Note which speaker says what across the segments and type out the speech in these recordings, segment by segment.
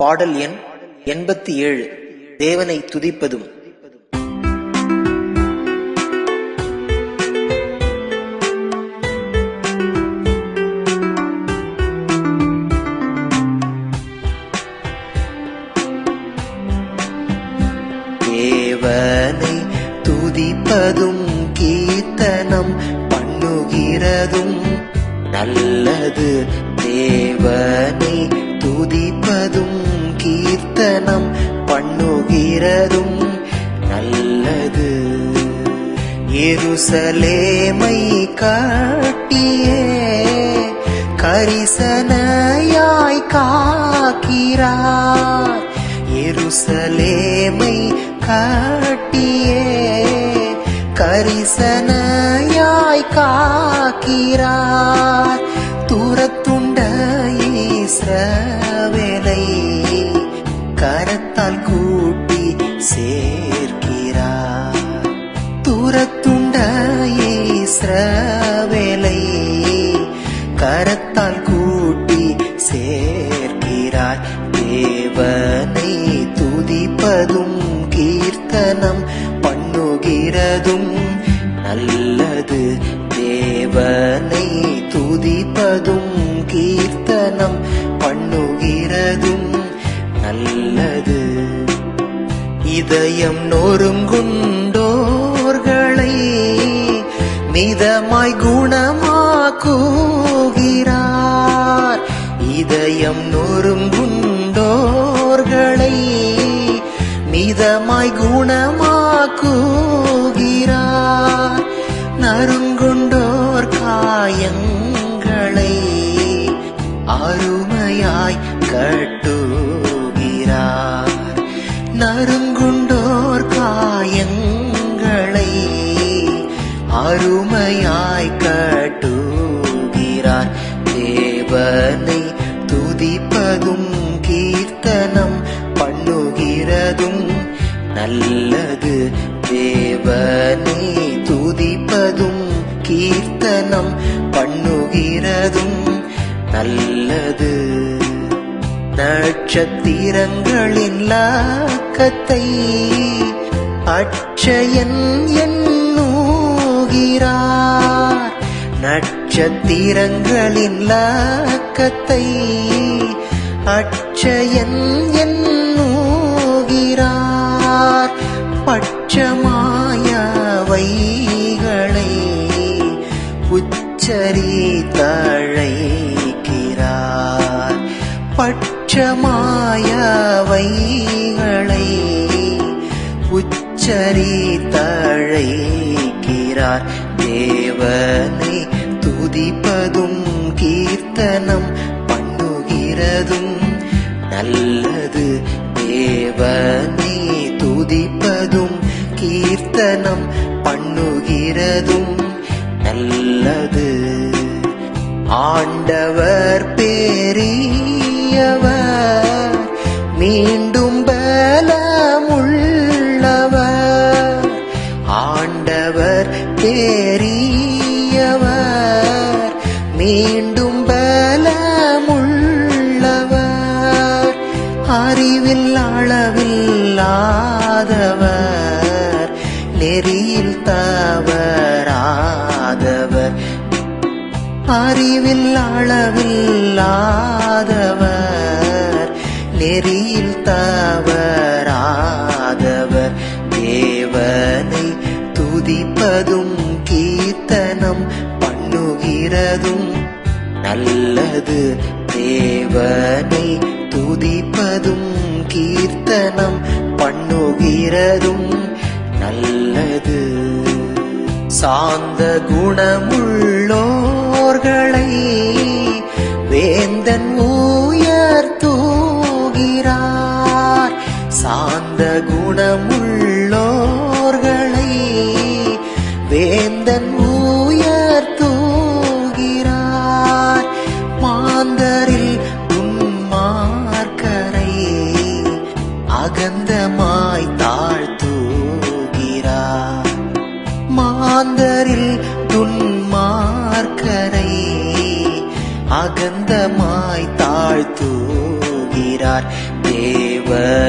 Speaker 1: பாடல் எண் எண்பத்தி ஏழு. தேவனை துதிப்பதும். தேவனை துதிப்பதும் கீர்த்தனம் பண்ணுகிறதும். நல்லது. தேவனை துதிப்பதும் கீர்த்தனம் பண்ணுகிறதும் நல்லது. எருசலேமை காட்டியே கரிசனையாய் காக்கிறார். எருசலேமை காட்டியே கரிசனையாய் காக்கிறார். தேவனை துதிப்பதும் கீர்த்தனம் பண்ணுகிறதும் நல்லது. தேவனை துதிப்பதும் கீர்த்தனம் பண்ணுகிறதும் நல்லது. இதயம் நொறுங்குண்டோர்களை மிதமாய் கூ மிதமாய் குணமாக்குகிறார் நறுங்குண்டோர் காயங்களை அருமையாய் கட்டுகிறார். நறுங்குண்டோர் காயங்களை அருமையாய் கட்டுகிறார். தேவனை துதிப்பதும் கீர்த்தன நல்லது. தேவனை துதிப்பதும் கீர்த்தனம் பண்ணுகிறதும் நல்லது. நட்சத்திரங்களின் லாக்கத்தை அட்சயன் எண்ணுகிறார். நட்சத்திரங்களின் லாக்கத்தை அட்சயன் எண்ணுகிறார் பட்சமாயவைகளை உச்சரி தழைக்கிறார். பட்சமாயவைகளை உச்சரி தழைக்கிறார். தேவனை துதிப்பதும் கீர்த்தனம் பண்ணுகிறதும் நல்லது. தேவனே துதிப்பதும் கீர்த்தனம் பண்ணுகிறதும் நல்லது. ஆண்டவர் பேரியவர் மீண்டும் அறிவில் அளவில்லாதவர் நெறியில் தவறாதவர். அறிவில் அளவில்லாதவர் நெறியில் தவறாதவர். தேவனை துதிப்பதும் கீர்த்தனம் பண்ணுகிறதும் நல்லது. தேவனை துதிப்பதும் கீர்த்தனம் பண்ணுகிறதும் நல்லது. சாந்த குணமுள்ளோர்களை வேந்தன் உயர்த்துகிறார் சாந்த குணமுள்ளோர்களை வேந்தன் உயர்த்துகிறார் மாந்தரில் அகந்தமாய் தாழ்த்துகிறார் தேவனை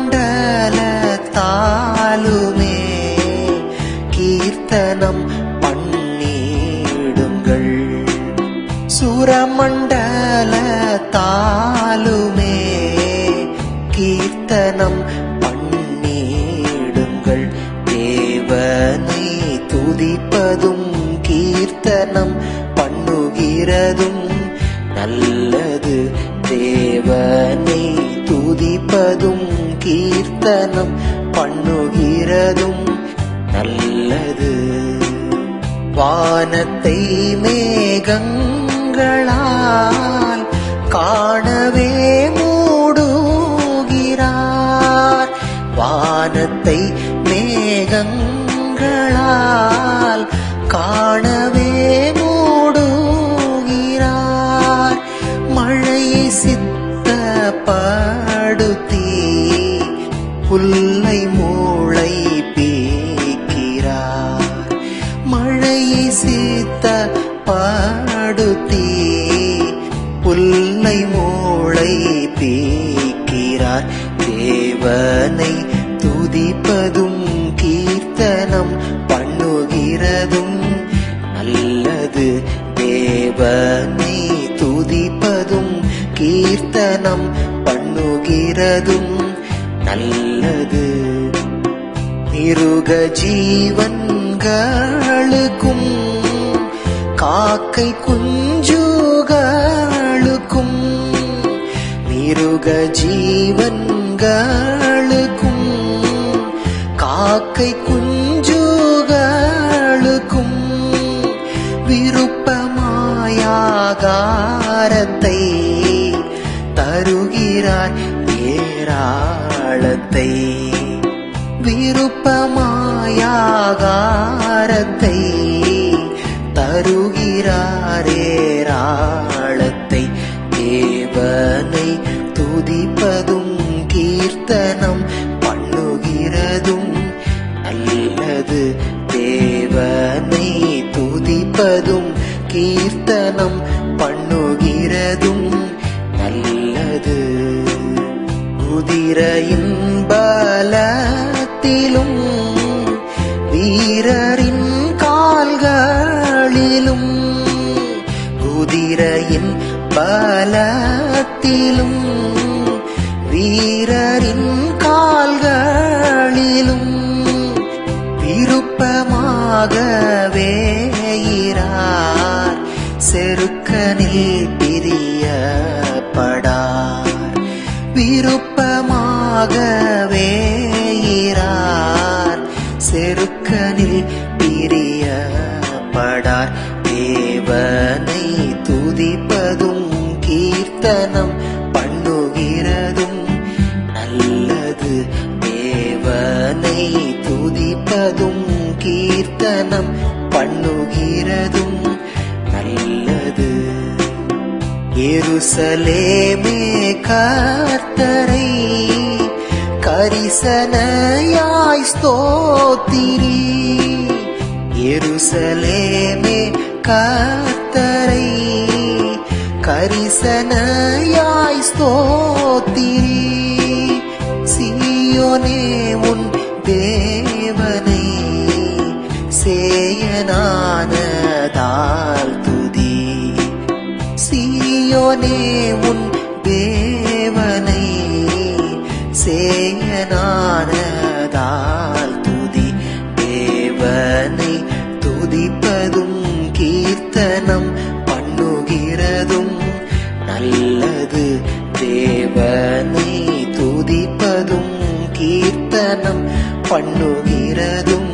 Speaker 1: சுரமண்டல தாலுமே கீர்த்தனம் பண்ணிடுங்கள். சுரமண்டல தாலுமே கீர்த்தனம் பண்ணிடுங்கள். தேவனை துதிப்பதும் கீர்த்தனம் பண்ணுகிறதும் நல்லது. தேவனை துதிப்பதும் கீர்த்தனம் பண்ணுகிறதும் நல்லது. வானத்தை மேகங்களால் காணவே புல்லை மூளை பீக்கிறார். மழையை சீத்த பாடுத்தீ புல்லை மூளை பீக்கிறார். தேவனை துதிப்பதும் கீர்த்தனம் பண்ணுகிறதும் நல்லது. தேவனை துதிப்பதும் கீர்த்தனம் பண்ணுகிறதும் மிருக ஜீவன்களுக்கும் காக்கை குஞ்சுகளுக்கும் மிருக ஜீவன்களுக்கும் காக்கை குஞ்சுகளுக்கும் விருப்பமாயாகாரத்தை தருகிறார் ஏராளத்தை. விருப்பமாயாகாரத்தை தருகிறாரேராளத்தை தேவனை துதிப்பதும் பலத்திலும் வீரரின் கால்களிலும் விருப்பமாகவே இரார். செருக்கனில் பிரியப்படார். விருப்பமாகவே இரார். செருக்கனில் பிரியப்படார். கீர்த்தனம் பண்ணுகிறதும் நல்லது. தேவனை துதிப்பதும் கீர்த்தனம் பண்ணுகிறதும் நல்லது. எருசலேமே கர்த்தரை கரிசனையாய் ஸ்தோத்திரி. எருசலேமே கர்த்தரை கரிசனையாய் ஸ்தோத்திரி. சியோனே உன் தேவனை சேயனானதால் துதி சியோனே உன் தேவனை சேயனானதால் துதி தேவனை துதிப்பதும் கீர்த்தனம் பண்ணுகிறதும் நல்லது. தேவனை துதிப்பதும் கீர்த்தனம் பண்ணுகிறதும்